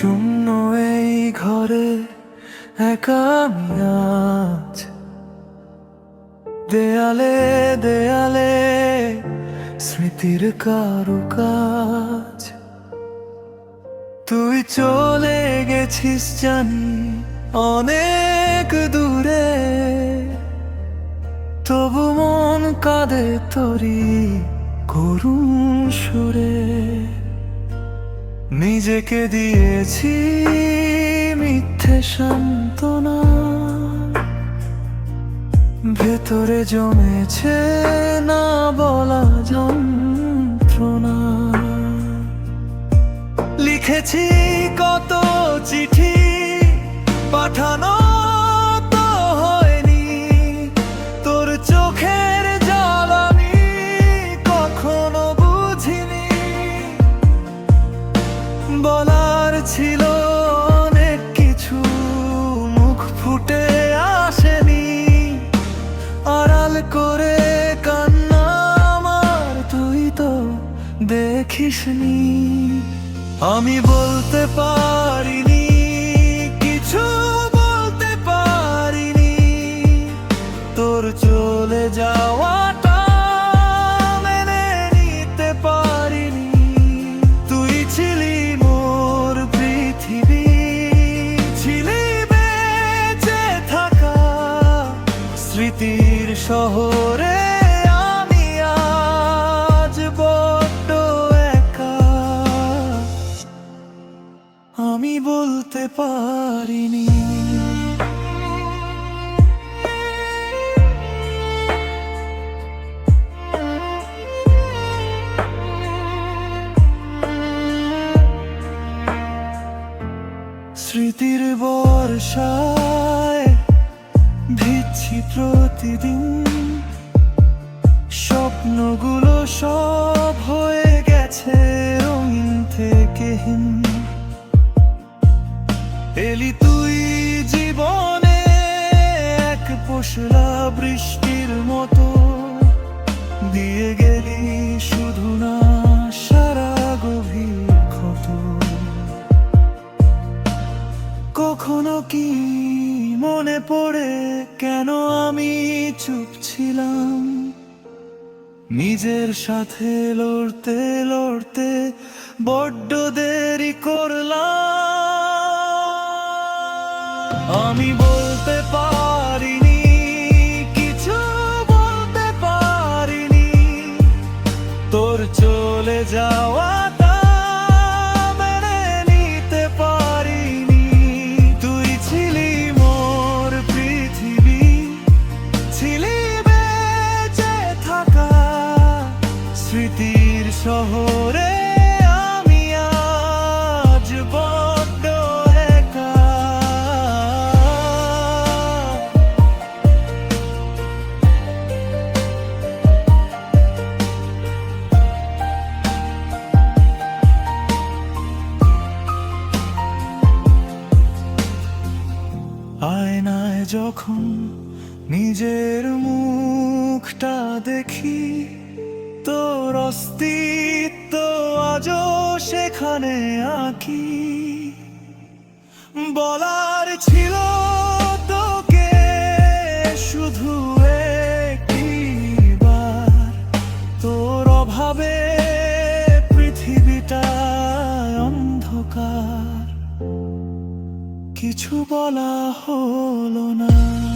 শূন্য এই ঘরে একা আজ। দেয়ালে দেয়ালে স্মৃতির কারুকাজ। তুই চলে গেছিস জানি অনেক দূরে। তবু মন কাঁদে তরি করুণ সুরে। নিজেকে দিয়েছি মিথ্যে সান্ত্বনা। ভেতরে জমেছে না বলা যন্ত্রণা। লিখেছি কত চিঠি দেখিসনি আমি বলতে পারিনি কিছু বলতে পারিনি। তোর চলে যাওয়াটা বলতে পারিনি। স্মৃতির বর্ষায় ভিজছি প্রতিদিন। স্বপ্নগুলো সব হয়ে গেছে রঙিন থেকে হিন এলি তুই জীবনে এক পশলা বৃষ্টির মতো। দিয়ে গেলি শুধু না সারা গভীর ক্ষত। কখনো কি মনে পড়ে কেন আমি চুপ ছিলাম? নিজের সাথে লড়তে লড়তে বড্ড দেরি করলাম। আমি বলতে পারিনি কিছু বলতে পারিনি। তোর চলে থাকা স্মৃতির শহরে। আয়নায় যখন নিজের মুখটা দেখি তোর অস্তিত্ব আজও সেখানে আঁকি। বলার ছিল কিছু বলা হলো না।